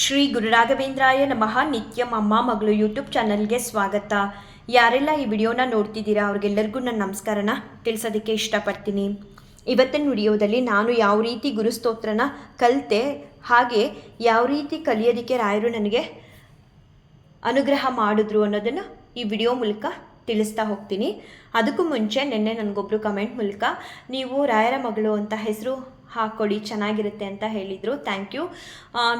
ಶ್ರೀ ಗುರುರಾಘವೇಂದ್ರಾಯ ನಮಃ. ನಿತ್ಯಂ ಅಮ್ಮ ಮಗಳು ಯೂಟ್ಯೂಬ್ ಚಾನಲ್ಗೆ ಸ್ವಾಗತ. ಯಾರೆಲ್ಲ ಈ ವಿಡಿಯೋನ ನೋಡ್ತಿದ್ದೀರಾ ಅವ್ರಿಗೆಲ್ಲರಿಗೂ ನನ್ನ ನಮಸ್ಕಾರನ ತಿಳಿಸೋದಕ್ಕೆ ಇಷ್ಟಪಡ್ತೀನಿ. ಇವತ್ತಿನ ವಿಡಿಯೋದಲ್ಲಿ ನಾನು ಯಾವ ರೀತಿ ಗುರುಸ್ತೋತ್ರನ ಕಲಿತೆ, ಹಾಗೆ ಯಾವ ರೀತಿ ಕಲಿಯೋದಕ್ಕೆ ರಾಯರು ನನಗೆ ಅನುಗ್ರಹ ಮಾಡಿದ್ರು ಅನ್ನೋದನ್ನು ಈ ವಿಡಿಯೋ ಮೂಲಕ ತಿಳಿಸ್ತಾ ಹೋಗ್ತೀನಿ. ಅದಕ್ಕೂ ಮುಂಚೆ ನಿನ್ನೆ ನನಗೊಬ್ಬರು ಕಮೆಂಟ್ ಮೂಲಕ, ನೀವು ರಾಯರ ಮಗಳು ಅಂತ ಹೆಸರು ಹಾಕ್ಕೊಳ್ಳಿ ಚೆನ್ನಾಗಿರುತ್ತೆ ಅಂತ ಹೇಳಿದರು. ಥ್ಯಾಂಕ್ ಯು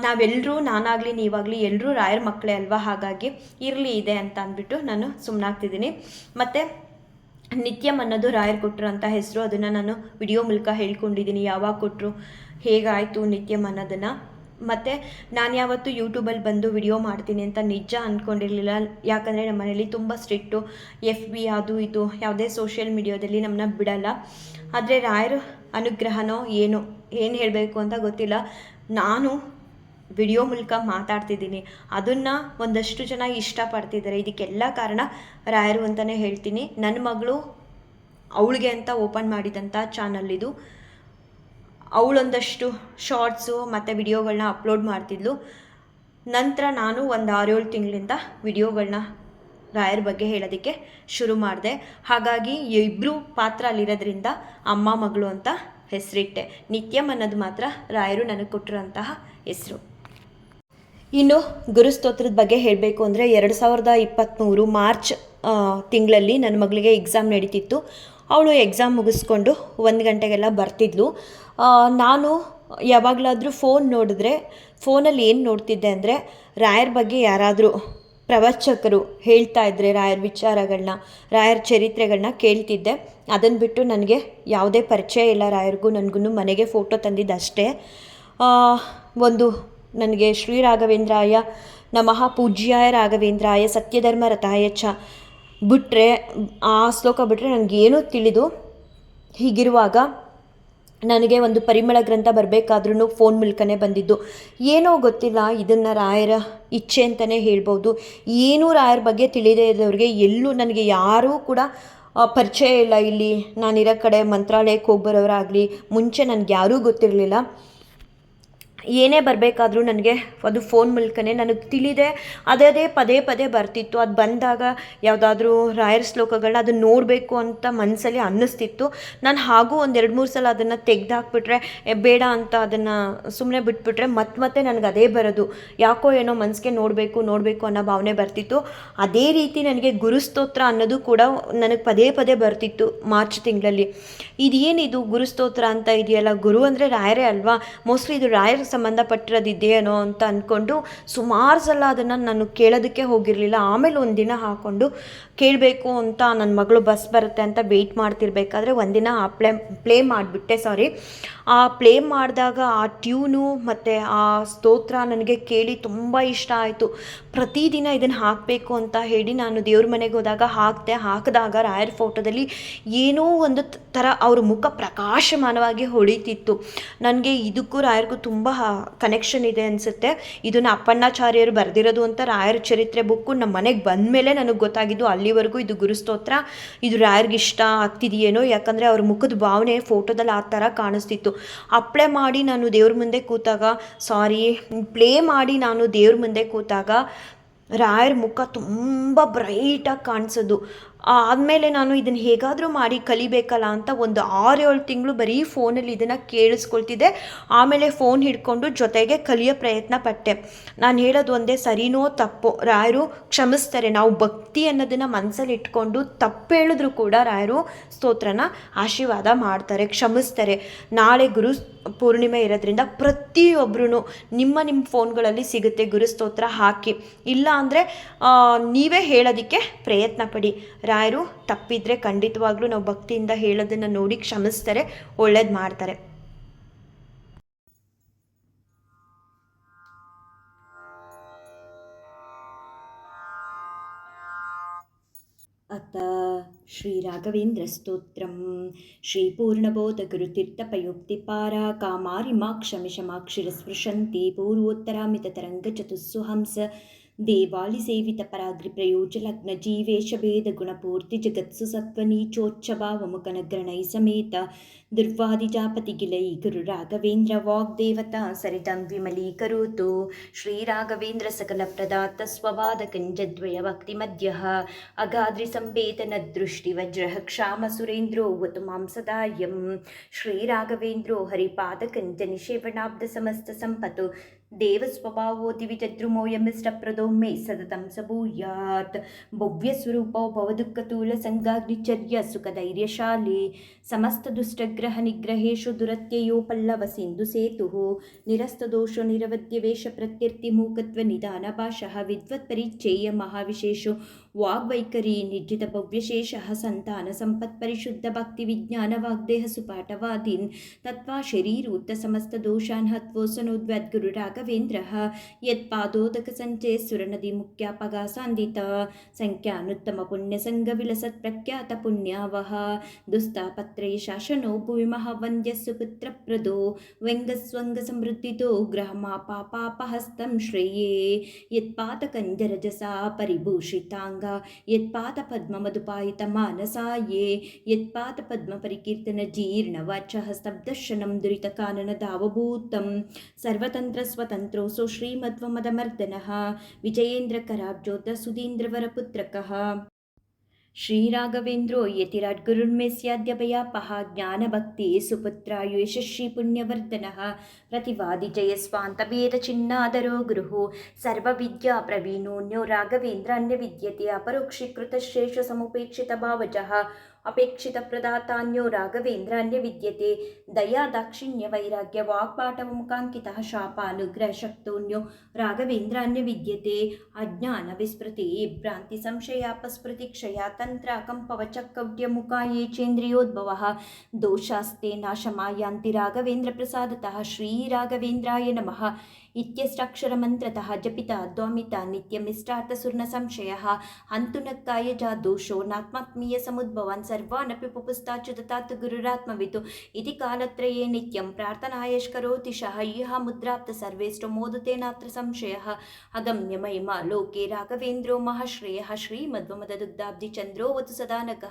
ನಾವೆಲ್ಲರೂ ನಾನಾಗಲಿ, ನೀವಾಗಲಿ ಎಲ್ಲರೂ ರಾಯರ ಮಕ್ಕಳೇ ಅಲ್ವಾ? ಹಾಗಾಗಿ ಇರಲಿ, ಇದೆ ಅಂತ ಅಂದ್ಬಿಟ್ಟು ನಾನು ಸುಮ್ಮನಾಗ್ತಿದ್ದೀನಿ ಮತ್ತು ನಿತ್ಯಂ ಅನ್ನೋದು ರಾಯರ್ ಕೊಟ್ಟರು ಅಂತ ಹೆಸರು. ಅದನ್ನು ನಾನು ವಿಡಿಯೋ ಮೂಲಕ ಹೇಳ್ಕೊಂಡಿದ್ದೀನಿ. ಯಾವಾಗ ಕೊಟ್ಟರು ಹೇಗಾಯಿತು ನಿತ್ಯಂ ಅನ್ನೋದನ್ನು. ಮತ್ತು ನಾನು ಯಾವತ್ತೂ ಯೂಟ್ಯೂಬಲ್ಲಿ ಬಂದು ವಿಡಿಯೋ ಮಾಡ್ತೀನಿ ಅಂತ ನಿಜ ಅಂದ್ಕೊಂಡಿರಲಿಲ್ಲ ಯಾಕಂದರೆ ನಮ್ಮ ಮನೇಲಿ ತುಂಬ ಸ್ಟ್ರಿಕ್ಟು ಎಫ್ ಬಿ, ಅದು ಇದು, ಯಾವುದೇ ಸೋಷಿಯಲ್ ಮೀಡಿಯಾದಲ್ಲಿ ನಮ್ಮನ್ನ ಬಿಡಲ್ಲ. ಆದರೆ ರಾಯರ ಅನುಗ್ರಹನೋ ಏನೋ, ಏನು ಹೇಳಬೇಕು ಅಂತ ಗೊತ್ತಿಲ್ಲ. ನಾನು ವಿಡಿಯೋ ಮೂಲಕ ಮಾತಾಡ್ತಿದ್ದೀನಿ. ಅದನ್ನು ಒಂದಷ್ಟು ಜನ ಇಷ್ಟಪಡ್ತಿದ್ದಾರೆ. ಇದಕ್ಕೆಲ್ಲ ಕಾರಣ ರಾಯರು ಅಂತಲೇ ಹೇಳ್ತೀನಿ. ನನ್ನ ಮಗಳು ಅವಳಿಗೆ ಅಂತ ಓಪನ್ ಮಾಡಿದಂಥ ಚಾನಲ್ ಇದು. ಅವಳೊಂದಷ್ಟು ಶಾರ್ಟ್ಸು ಮತ್ತು ವಿಡಿಯೋಗಳನ್ನ ಅಪ್ಲೋಡ್ ಮಾಡ್ತಿದ್ಲು. ನಂತರ ನಾನು ಒಂದು ಆರೇಳು ತಿಂಗಳಿಂದ ವಿಡಿಯೋಗಳನ್ನ ರಾಯರ ಬಗ್ಗೆ ಹೇಳೋದಕ್ಕೆ ಶುರು ಮಾಡಿದೆ. ಹಾಗಾಗಿ ಇಬ್ಬರು ಪಾತ್ರ ಅಲ್ಲಿರೋದ್ರಿಂದ ಅಮ್ಮ, ಮಗಳು ಅಂತ ಹೆಸರಿಟ್ಟೆ. ನಿತ್ಯಂ ಅನ್ನೋದು ಮಾತ್ರ ರಾಯರು ನನಗೆ ಕೊಟ್ಟಿರೋಂತಹ ಹೆಸರು. ಇನ್ನು ಗುರುಸ್ತೋತ್ರದ ಬಗ್ಗೆ ಹೇಳಬೇಕು ಅಂದರೆ ಎರಡು ಸಾವಿರದ ಇಪ್ಪತ್ತ್ಮೂರು ಮಾರ್ಚ್ ತಿಂಗಳಲ್ಲಿ ನನ್ನ ಮಗಳಿಗೆ ಎಕ್ಸಾಮ್ ನಡೀತಿತ್ತು. ಅವಳು ಎಕ್ಸಾಮ್ ಮುಗಿಸ್ಕೊಂಡು ಒಂದು ಗಂಟೆಗೆಲ್ಲ ಬರ್ತಿದ್ಲು. ನಾನು ಯಾವಾಗಲಾದರೂ ಫೋನ್ ನೋಡಿದ್ರೆ ಫೋನಲ್ಲಿ ಏನು ನೋಡ್ತಿದ್ದೆ ಅಂದರೆ ರಾಯರ ಬಗ್ಗೆ ಯಾರಾದರೂ ಪ್ರವಚಕರು ಹೇಳ್ತಾ ಇದ್ದರೆ ರಾಯರ ವಿಚಾರಗಳನ್ನ ರಾಯರ ಚರಿತ್ರೆಗಳನ್ನ ಕೇಳ್ತಿದ್ದೆ. ಅದನ್ನು ಬಿಟ್ಟು ನನಗೆ ಯಾವುದೇ ಪರಿಚಯ ಇಲ್ಲ ರಾಯರಿಗೂ ನನಗೂ ಮನೆಗೆ ಫೋಟೋ ತಂದಿದ್ದಷ್ಟೇ. ಒಂದು ನನಗೆ ಶ್ರೀ ರಾಘವೇಂದ್ರಾಯ ನಮಃ ಪೂಜ್ಯಾಯ ರಾಘವೇಂದ್ರಾಯ ಸತ್ಯಧರ್ಮ ರಥಾಯ ಚ ಬಿಟ್ಟರೆ ಆ ಶ್ಲೋಕ ಬಿಟ್ಟರೆ ನನಗೇನೂ ತಿಳಿದು ಹೀಗಿರುವಾಗ ನನಗೆ ಒಂದು ಪರಿಮಳ ಗ್ರಂಥ ಬರಬೇಕಾದ್ರೂ ಫೋನ್ ಮೂಲಕನೇ ಬಂದಿದ್ದು. ಏನೋ ಗೊತ್ತಿಲ್ಲ, ಇದನ್ನು ರಾಯರ ಇಚ್ಛೆ ಅಂತಲೇ ಹೇಳ್ಬೋದು. ಏನೂ ರಾಯರ ಬಗ್ಗೆ ತಿಳಿದೇ ಇದ್ದವ್ರಿಗೆ ಎಲ್ಲೂ ನನಗೆ ಯಾರೂ ಕೂಡ ಪರಿಚಯ ಇಲ್ಲ ಇಲ್ಲಿ. ನಾನಿರೋ ಕಡೆ ಮಂತ್ರಾಲಯಕ್ಕೆ ಹೋಗಿ ಬರೋರಾಗಲಿ ಮುಂಚೆ ನನಗೆ ಯಾರೂ ಗೊತ್ತಿರಲಿಲ್ಲ. ಏನೇ ಬರಬೇಕಾದ್ರೂ ನನಗೆ ಅದು ಫೋನ್ ಮೂಲಕನೇ ನನಗೆ ತಿಳಿದೆ. ಅದೇ ಪದೇ ಪದೇ ಬರ್ತಿತ್ತು. ಅದು ಬಂದಾಗ ಯಾವುದಾದ್ರೂ ರಾಯರ್ ಶ್ಲೋಕಗಳನ್ನ ಅದನ್ನು ನೋಡಬೇಕು ಅಂತ ಮನಸ್ಸಲ್ಲಿ ಅನ್ನಿಸ್ತಿತ್ತು. ನಾನು ಹಾಗೂ ಒಂದು ಎರಡು, ಮೂರು ಸಲ ಅದನ್ನು ತೆಗೆದಾಕ್ಬಿಟ್ರೆ ಬೇಡ ಅಂತ ಅದನ್ನು ಸುಮ್ಮನೆ ಬಿಟ್ಬಿಟ್ರೆ ಮತ್ತೆ ಮತ್ತೆ ನನಗೆ ಅದೇ ಬರೋದು. ಯಾಕೋ ಏನೋ ಮನಸ್ಸಿಗೆ ನೋಡಬೇಕು ನೋಡಬೇಕು ಅನ್ನೋ ಭಾವನೆ ಬರ್ತಿತ್ತು. ಅದೇ ರೀತಿ ನನಗೆ ಗುರುಸ್ತೋತ್ರ ಅನ್ನೋದು ಕೂಡ ನನಗೆ ಪದೇ ಪದೇ ಬರ್ತಿತ್ತು ಮಾರ್ಚ್ ತಿಂಗಳಲ್ಲಿ. ಇದೇನಿದು ಗುರುಸ್ತೋತ್ರ ಅಂತ ಇದೆಯಲ್ಲ? ಗುರು ಅಂದರೆ ರಾಯರೇ ಅಲ್ವಾ? ಮೋಸ್ಟ್ಲಿ ಇದು ರಾಯರ್ ಸಂಬಂಧಪಟ್ಟಿರೋದಿದೆಯೇನೋ ಅಂತ ಅಂದ್ಕೊಂಡು ಸುಮಾರು ಸಲ ಅದನ್ನು ನಾನು ಕೇಳೋದಕ್ಕೆ ಹೋಗಿರಲಿಲ್ಲ. ಆಮೇಲೆ ಒಂದು ದಿನ ಹಾಕ್ಕೊಂಡು ಕೇಳಬೇಕು ಅಂತ ನನ್ನ ಮಗಳು ಬಸ್ ಬರುತ್ತೆ ಅಂತ ವೆಯ್ಟ್ ಮಾಡ್ತಿರ್ಬೇಕಾದ್ರೆ ಒಂದಿನ ಆ ಪ್ಲೇ ಪ್ಲೇ ಮಾಡಿಬಿಟ್ಟೆ ಸಾರಿ ಆ ಪ್ಲೇ ಮಾಡಿದಾಗ ಆ ಟ್ಯೂನು ಮತ್ತು ಆ ಸ್ತೋತ್ರ ನನಗೆ ಕೇಳಿ ತುಂಬ ಇಷ್ಟ ಆಯಿತು. ಪ್ರತಿದಿನ ಇದನ್ನು ಹಾಕಬೇಕು ಅಂತ ಹೇಳಿ ನಾನು ದೇವ್ರ ಮನೆಗೆ ಹೋದಾಗ ಹಾಕಿದೆ, ಹಾಕಿದಾಗ ರಾಯರ್ ಫೋಟೋದಲ್ಲಿ ಏನೋ ಒಂದು ಥರ ಅವ್ರ ಮುಖ ಪ್ರಕಾಶಮಾನವಾಗಿ ಹೊಳಿತಿತ್ತು. ನನಗೆ ಇದಕ್ಕೂ ರಾಯರ್ಗೂ ತುಂಬ ಕನೆಕ್ಷನ್ ಇದೆ ಅನಿಸುತ್ತೆ. ಇದನ್ನು ಅಪ್ಪಣ್ಣಾಚಾರ್ಯರು ಬರೆದಿರೋದು ಅಂತ ರಾಯರ ಚರಿತ್ರೆ ಬುಕ್ಕು ನಮ್ಮ ಮನೆಗೆ ಬಂದ ಮೇಲೆ ನನಗೆ ಗೊತ್ತಾಗಿದ್ದು ಅಲ್ಲಿವರೆಗೂ ಇದು ಗುರುಸ್ತೋತ್ರ ಇದು ರಾಯರ್ಗೆ ಇಷ್ಟ ಆಗ್ತಿದೆಯೇನೋ, ಯಾಕಂದರೆ ಅವ್ರ ಮುಖದ ಭಾವನೆ ಫೋಟೋದಲ್ಲಿ ಆ ಥರ ಕಾಣಿಸ್ತಿತ್ತು. ಅಪ್ಲೈ ಮಾಡಿ ನಾನು ದೇವ್ರ ಮುಂದೆ ಕೂತಾಗ, ಸಾರಿ, ಪ್ಲೇ ಮಾಡಿ ನಾನು ದೇವ್ರ ಮುಂದೆ ಕೂತಾಗ, ರಾಯರ ಮುಖ ತುಂಬ ಬ್ರೈಟಾಗಿ ಕಾಣಿಸೋದು. ಆದಮೇಲೆ ನಾನು ಇದನ್ನು ಹೇಗಾದರೂ ಮಾಡಿ ಕಲಿಬೇಕಲ್ಲ ಅಂತ ಒಂದು ಆರು ಏಳು ತಿಂಗಳು ಬರೀ ಫೋನಲ್ಲಿ ಇದನ್ನು ಕೇಳಿಸ್ಕೊಳ್ತಿದ್ದೆ. ಆಮೇಲೆ ಫೋನ್ ಹಿಡ್ಕೊಂಡು ಜೊತೆಗೆ ಕಲಿಯೋ ಪ್ರಯತ್ನ ಪಟ್ಟೆ. ನಾನು ಹೇಳೋದು ಒಂದೇ, ಸರಿನೋ ತಪ್ಪೋ? ರಾಯರು, ಕ್ಷಮಿಸ್ತಾರೆ. ನಾವು ಭಕ್ತಿ ಅನ್ನೋದನ್ನು ಮನಸ್ಸಲ್ಲಿ ಇಟ್ಕೊಂಡು ತಪ್ಪು ಹೇಳಿದ್ರು ಕೂಡ ರಾಯರು ಸ್ತೋತ್ರನ ಆಶೀರ್ವಾದ ಮಾಡ್ತಾರೆ, ಕ್ಷಮಿಸ್ತಾರೆ. ನಾಳೆ ಗುರು ಪೂರ್ಣಿಮೆ ಇರೋದ್ರಿಂದ ಪ್ರತಿಯೊಬ್ಬರೂ ನಿಮ್ಮ ನಿಮ್ಮ ಫೋನ್ಗಳಲ್ಲಿ ಸಿಗುತ್ತೆ ಗುರುಸ್ತೋತ್ರ ಹಾಕಿ. ಇಲ್ಲ ಅಂದರೆ ನೀವೇ ಹೇಳೋದಕ್ಕೆ ಪ್ರಯತ್ನ ಪಡಿ ರಾಯರು ತಪ್ಪಿದ್ರೆ ಖಂಡಿತವಾಗ್ಲೂ ನಾವು ಭಕ್ತಿಯಿಂದ ಹೇಳೋದನ್ನು ನೋಡಿ ಕ್ಷಮಿಸ್ತಾರೆ, ಒಳ್ಳೇದು ಮಾಡ್ತಾರೆ. अत श्रीराघवेन्द्रस्तोत्रं श्रीपूर्णबोधगुरुतीर्थपयोक्तिपारा कामारिमाक्षमिषमाक्षिरस्पृशन्ति पूर्वोत्तरामिततरङ्गचतुस्सुहंस ದೇವಾಲಿ ಸೇವಿತ ಪರಾಗ್ರಿ ಪ್ರಯೋಜ ಲಗ್ನ ಜೀವೇಶ ಭೇದ ಗುಣಪೂರ್ತಿ ಜಗತ್ಸು ಸತ್ವ ನೀಚೋಚ್ಛವ ಮುಖನ ಗ್ರಣೈ ಸಮೇತ. ದುರ್ವಾದಿ ಜಾಪತಿ ಗಿಲೈ ಗುರು ರಾಘವೇಂದ್ರ ವಾಗ್ದೇವತಾ ಸರಿತಂ ವಿಮಲೀಕರೋತು ಶ್ರೀ ರಾಘವೇಂದ್ರ ಸಕಲ ಪ್ರದಾತ ಸ್ವವಾದ ಕಂಜದ್ವಯ ಭಕ್ತಿ ಮಧ್ಯ ಅಗಾದ್ರಿ ಸಂವೇತನ ದೃಷ್ಟಿ ವಜ್ರ ಕ್ಷಾಮ ಸುರೇಂದ್ರೋ ವತು ಮಾಂ ಸದಾಯಂ. ಶ್ರೀ ರಾಘವೇಂದ್ರೋ ಹರಿಪಾದ ಕಂಜ ನಿಷೇವಣಾಬ್ಧ ಸಮಸ್ತ ಸಂಪತ್ತು. ದೇವಸ್ವಭಾವೋ ವಿಚದ್ರುಮೋಯಮಿಷ್ಟಪ್ರದೋ मे सततं सभूयात् भव्यस्वरूपौ भवदुःखतूलसङ्गाग्निचर्य सुखधैर्यशाले समस्तदुष्टग्रहनिग्रहेषु दुरत्ययो पल्लवसिन्धुसेतुः निरस्तदोषो निरवद्यवेषप्रत्यर्तिमूकत्वनिधानपाशः विद्वत्परिचेय महाविशेषु ಸಿಂಧು ಸೇತುಃ ನಿರಸ್ತದೋಷೋ ನಿರವದ್ಯ ವೇಷ ಪ್ರತ್ಯರ್ಥಿ ಮೂಕತ್ವ ನಿಧಾನ ಭಾಷಃ ವಿದ್ವತ್ ಪರಿಚೇಯ ಮಹಾವಿಶೇಷೋ ವಾಗ್ವೈಖರಿ ನಿರ್ಜಿತ ಭವ್ಯಶೇಷಃ ಸಂತಾನ ಸಂಪತ್ ಪರಿಶುದ್ಧ ಭಕ್ತಿ ವಿಜ್ಞಾನ ವಾಗ್ದೇಹ ಸುಪಾಠವಾದೀನ್ ತತ್ವಾ ಶರೀರೂತ ಸಮಸ್ತ ದೋಷಾನ್ ಹತ್ವೋಸನೋದ್ವದ್ ಗುರು ರಾಘವೇಂದ್ರಃ ಯತ್ಪಾದೋದಕ ಸಂಚೇ ಸುರನದಿ ಮುಖ್ಯಾಪಗ ಸಾಂದಿತ ಸಂಖ್ಯಾನುತ್ತಮ ಪುಣ್ಯ ಸಂಘ ವಿಲಸತ್ ಪ್ರಖ್ಯಾತ ಪುಣ್ಯಾವಹ ದುಸ್ತಾಪತ್ರಯ ಶಾಸನೋ ಭುವಿ ಮಹಾವಂದ್ಯ ಸುಪುತ್ರಪ್ರದೋ ವ್ಯಂಗಸ್ವಂಗ ಸಮೃದ್ಧಿತೋ ಗ್ರಹಮಾ ಪಾಪಾಪಹಸ್ತಂ ಶ್ರೇಯೇ ಯತ್ಪಾತಕಂಜರಜಸಾ ಪರಿಭೂಷಿತಾಂಗ यत्पातपद्ममधुपायतमानसा ये यत्पातपद्मपरिकीर्तनजीर्णवचः स्तब्धशनं दुरितकाननधावभूतं सर्वतन्त्रस्वतन्त्रोऽसु श्रीमद्वमदमर्दनः। विजयेन्द्रकराब्ज्योत्सुधीन्द्रवरपुत्रकः श्रीराघवेन्द्रो यतिराट्गुरुर्मे स्याद्यभयापः ज्ञानभक्ति सुपुत्रायु यशस्वी पुण्यवर्धनः प्रतिवादि जयस्वान्तभेदचिन्नादरो गुरुः सर्वविद्याप्रवीणोऽन्यो राघवेन्द्रान्य विद्यते अपरोक्षिकृतश्रेष्ठसमुपेक्षितभावजः अपेक्षितप्रदातान्यो राघवेन्द्रान्य विद्यते दया दाक्षिण्य वैराग्य वाक्पाटवमुखाङ्कितः शापानुग्रहशक्तोऽन्यो राघवेन्द्रान्य विद्यते अज्ञानविस्मृति भ्रान्तिसंशयापस्मृतिक्षया तन्त्राकम्पवचकव्यमुखा ये चेन्द्रियोद्भवः दोषास्ते नाशमायान्ति राघवेन्द्रप्रसादतः श्रीराघवेन्द्राय नमः ఇత్యష్టాక్షరమంత్రత జపిత దోమిత నిత్యమిష్టార్థసూర్ణ సంశయ హంతునక్కాయ జాదోషో నాత్మాత్మీయ సముద్భవాన్ సర్వానపి పుపుస్తాచ్యుతాత్ గురురాత్మవితు ఇది కాలత్రయే నిత్యం ప్రార్థనాయష్కరోతి శహయ్య ముద్రాప్త సర్వేష్టో మోదుతే నాత్ర సంశయ అగమ్యమహిమ లోకే రాఘవేంద్రో మహాశ్రేయ శ్రీమద్వమదదుగ్ధాబ్ది చంద్రోవతు సదానక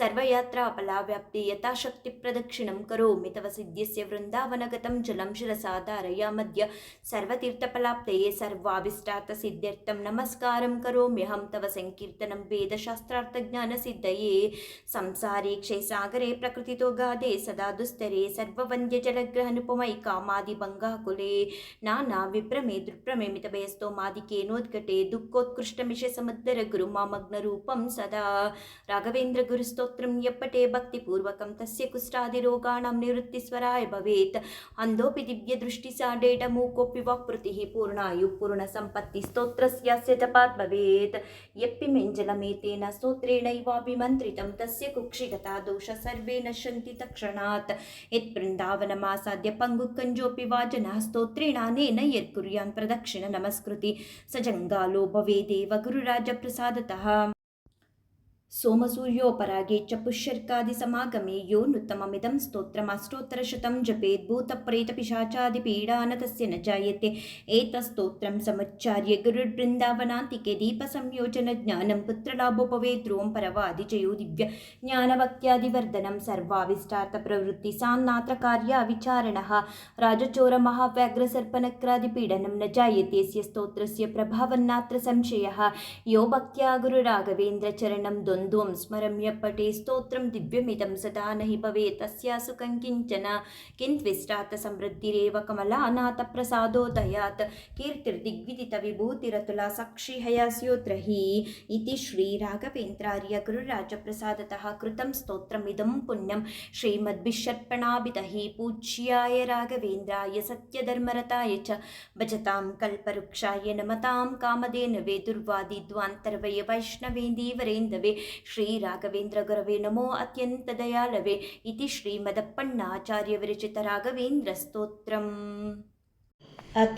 సర్వయాత్రాపలావ్యాప్తి యథాశక్తి ప్రదక్షిణం కరోమి తవ సిద్ధ్యస్య వృందావనగతం జలం శిరసాధారయామద్య సర్వతీర్థపలాప్తయే సర్వాభిష్టాత సిద్ధ్యర్థం నమస్కారం కరోమ్యహం తవ సంకీర్తనం వేదశాస్త్రార్థ జ్ఞాన సిద్ధయే సంసారీ క్షయసాగరే ప్రకృతితో గాదే సదా దుస్తరే సర్వవంద్య జలగ్రహనుపమై కామాది భంగాకులే నానా విభ్రమే దృప్రమే మితభయస్తో మాదికేనోద్ఘటే దుఃఖోత్కృష్టమిష సముద్దర గురుమామగ్న రూపం సదా రాఘవేంద్ర గురు స్తోత్రం ఎప్పటే భక్తిపూర్వకం తస్య కుష్టాది రోగాణం నివృత్తిస్వరాయ భవేత్ అందోపి దివ్య దృష్టి సాడేట మూకొప్పి दिव्यदृष्टिसाडेडमूकोऽपि वाक्पृतिः पूर्णायुः पूर्णसम्पत्तिस्तोत्रस्यास्य जपात् भवेत् यप्पि मेञ्जलमेतेन स्तोत्रेणैवाभिमन्त्रितं तस्य कुक्षिगता दोषः सर्वे नश्यन्ति तत्क्षणात् यत्बृन्दावनमासाद्य पङ्गुकञ्जोऽपि वा जनः स्तोत्रेणानेन यत्कुर्यान् प्रदक्षिण नमस्कृति स जङ्गालो भवेदेव गुरुराजप्रसादतः सोमसूर्योपरागे च पुष्यर्कादिसमागमे यो नुत्तममिदं स्तोत्रमष्टोत्तरशतं जपेत् भूतप्रेतपिशाचादिपीडा न जायते। एतस्तोत्रं समुच्चार्य गुरुर्बृन्दावनान्तिके दीपसंयोजनज्ञानं पुत्रलाभो भवेत् ध्रुवं परवादिजयो दिव्य ज्ञानभक्त्यादिवर्धनं सर्वाविष्टार्थप्रवृत्ति सान्नात्र कार्याविचारणः राजचोरमहाव्याघ्रसर्पनक्रादिपीडनं न जायते स्य स्तोत्रस्य प्रभावन्नात्र संशयः। यो भक्त्या गुरुराघवेन्द्रचरणं द्वन्द्वं स्मरम्य पटे स्तोत्रं दिव्यमिदं सदा न हि भवेत्। तस्या सुखं किञ्चन किन्त्विष्टात् समृद्धिरेव कमलानाथप्रसादोदयात् कीर्तिर्दिग्विदितविभूतिरतुला साक्षिहयास्योत्र हि इति श्रीराघवेन्द्रार्य गुरुराजप्रसादतः कृतं स्तोत्रमिदं पुण्यं। श्रीमद्भिषर्पणाभितः पूज्याय राघवेन्द्राय सत्यधर्मरताय च। भजतां कल्पवृक्षाय नमतां कामधेनवे दुर्वादिद्वान्तर्वय वैष्णवेन्दीवरेन्दवे श्रीराघवेन्द्रगुरवे नमो अत्यन्तदयालवे इति श्रीमदप्पण्णाचार्यविरचितराघवेन्द्रस्तोत्रम् अथ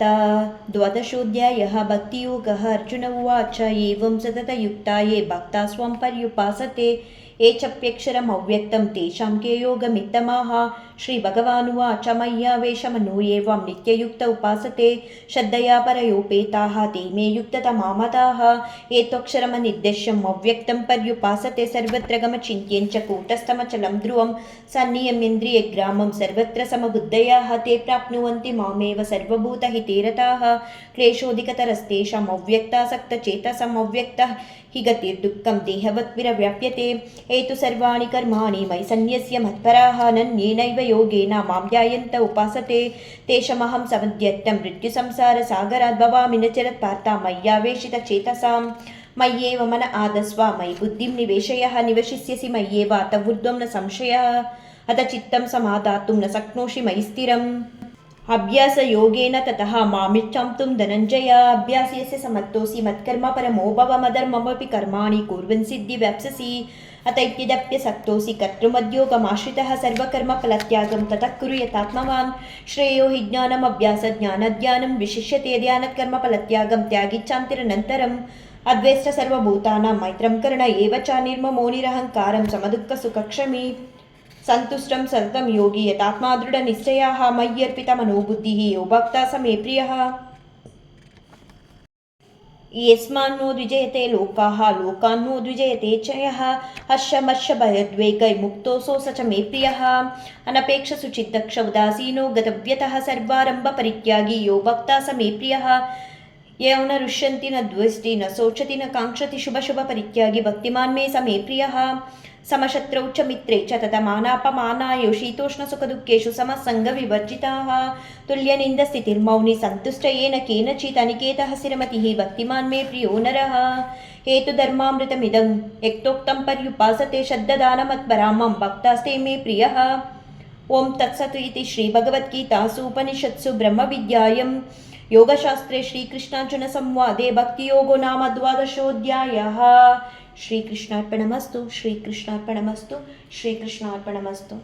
द्वादशोऽध्यायः भक्तियोगः। अर्जुन उवाच एवं सततयुक्ता ये भक्ता स्वं पर्युपासते ये चप्यक्षरमव्यक्तं तेषां के योगमित्तमाः श्रीभगवानुवाच मय्यावेशमनो एवं नित्ययुक्त उपासते। श्रद्धया परयोपेताः ते मे युक्ततमामताः एत्वक्षरमनिर्देश्यम् अव्यक्तं पर्युपासते। सर्वत्र गमचिन्त्यञ्च कूटस्थमचलं ध्रुवं। सन्नियमिन्द्रियग्रामं सर्वत्र समबुद्धयाः। ते प्राप्नुवन्ति मामेव सर्वभूतहितेरताः। क्लेशोऽधिकतरस्तेषामव्यक्तासक्तचेतसमव्यक्तः हि गतिर्दुःखं देहवद्भिरव्याप्यते హేతు సర్వాణి కర్మాణి మై సన్యస్య మత్పరాహ నన్యేనైవ యోగేన మాం ధ్యాయంత ఉపాసతే తేషమహం సమధ్యత్తం మృత్యు సంసార సాగరాద్ భవామి నచరత్ పార్థ మయ్యావేషిత చేతసాం. మయ్యేవ మన ఆదస్వ మయి బుద్ధిం నివేశయ నివసిష్యసి మయ్యేవ తవ్వుర్ధ్వం న సంశయ అత చిత్తం సమాదాతుం న శక్నోషి మయి స్థిరం. అభ్యాసయోగేన తత మామిచ్చంతుం ధనంజయ అభ్యాసస్య సమత్తోసి మత్కర్మ పరమో భవ కర్మాణి కుర్వన్ సిద్ధి వ్యాప్ససి इत्यदप्यसक्तोऽसि कर्तृमद्योगमाश्रितः सर्वकर्मफलत्यागं ततः कुरु यथात्मवान् श्रेयो हि ज्ञानमभ्यासज्ञानध्यानं विशिष्यते ध्यानत्कर्मफलत्यागं त्यागिच्छान्तिरनन्तरम् अद्वेष्ट सर्वभूतानां मैत्रं कर्ण एव च निर्ममो निरहङ्कारं समदुःखसुखक्षमी सन्तुष्टं सततं योगी यतात्मा दृढनिश्चयाः ಯಸ್ಮಾನ್ನೋ ದ್ವಿಜಯತೆ ಲೋಕಾಹ, ಲೋಕಾನ್ನೋ ದ್ವಿಜಯತೆ ಚಯ ಹರ್ಷಮರ್ಷ ಭಯದ್ವೈಗೈ ಮುಕ್ತೋಸೋ ಸ ಚ ಮೇ ಪ್ರಿಯ ಅನಪೇಕ್ಷ ಸುಚಿದ್ದಕ್ಷ ಉದಾಸೀನೋ ಗತವ್ಯತಃ ಸರ್ವಾರಂಭ ಪರಿತ್ಯಾಗಿ ಯೋ ಭಕ್ತ ಸ ಮೇ ಪ್ರಿಯ ಯೌನ ಋಷ್ಯಂತಿ ನ ದ್ವಿಷ್ಟಿ ನ ಶೋಚತಿ ನ ಕಾಂಕ್ಷತಿ ಶುಭ ಶುಭ ಪರಿತ್ಯಾಗಿ ಭಕ್ತಿಮಾನ್ ಮೇ ಸಮೇ ಪ್ರಿಯ ಸಮಶತ್ರೌ ಚ ಮಿತ್ರೇ ಚ ತತಮಾನಾಪಮಾನಾಯು ಶೀತೋಷ್ಣ ಸುಖ ದುಃಖೇಶು ಸಮಸಂಗ ವಿವರ್ಜಿತಾ ತುಲ್ಯನಿಂದ ಸ್ಥಿತಿರ್ಮೌನಿ ಸಂತುಷ್ಟ ಏನ ಕೇನಚಿತ್ ಅನಿಕೇತಃ ಸಿರಮತಿ ಭಕ್ತಿಮಾನ್ ಮೇ ಪ್ರಿಯೋ ನರಃ ಹೇತುಧರ್ಮಾಮೃತಮಿದಂ ಯಕ್ತೋಕ್ತಂ ಪರ್ಯುಪಾಸತೆ ಶಬ್ದದಾನಮತ್ಪರಾಮಂ ಭಕ್ತಾಸ್ತೆ ಮೇ ಪ್ರಿಯಃ ಓಂ ತತ್ಸತು ಇತಿ ಶ್ರೀಭಗವದ್ಗೀತಾಸು ಉಪನಿಷತ್ಸು ಬ್ರಹ್ಮವಿದ್ಯಾಯಂ योगशास्त्रे श्रीकृष्णार्जुनसंवादे भक्तियोगो नाम द्वादशोऽध्यायः श्रीकृष्णार्पणमस्तु श्रीकृष्णार्पणमस्तु श्रीकृष्णार्पणमस्तु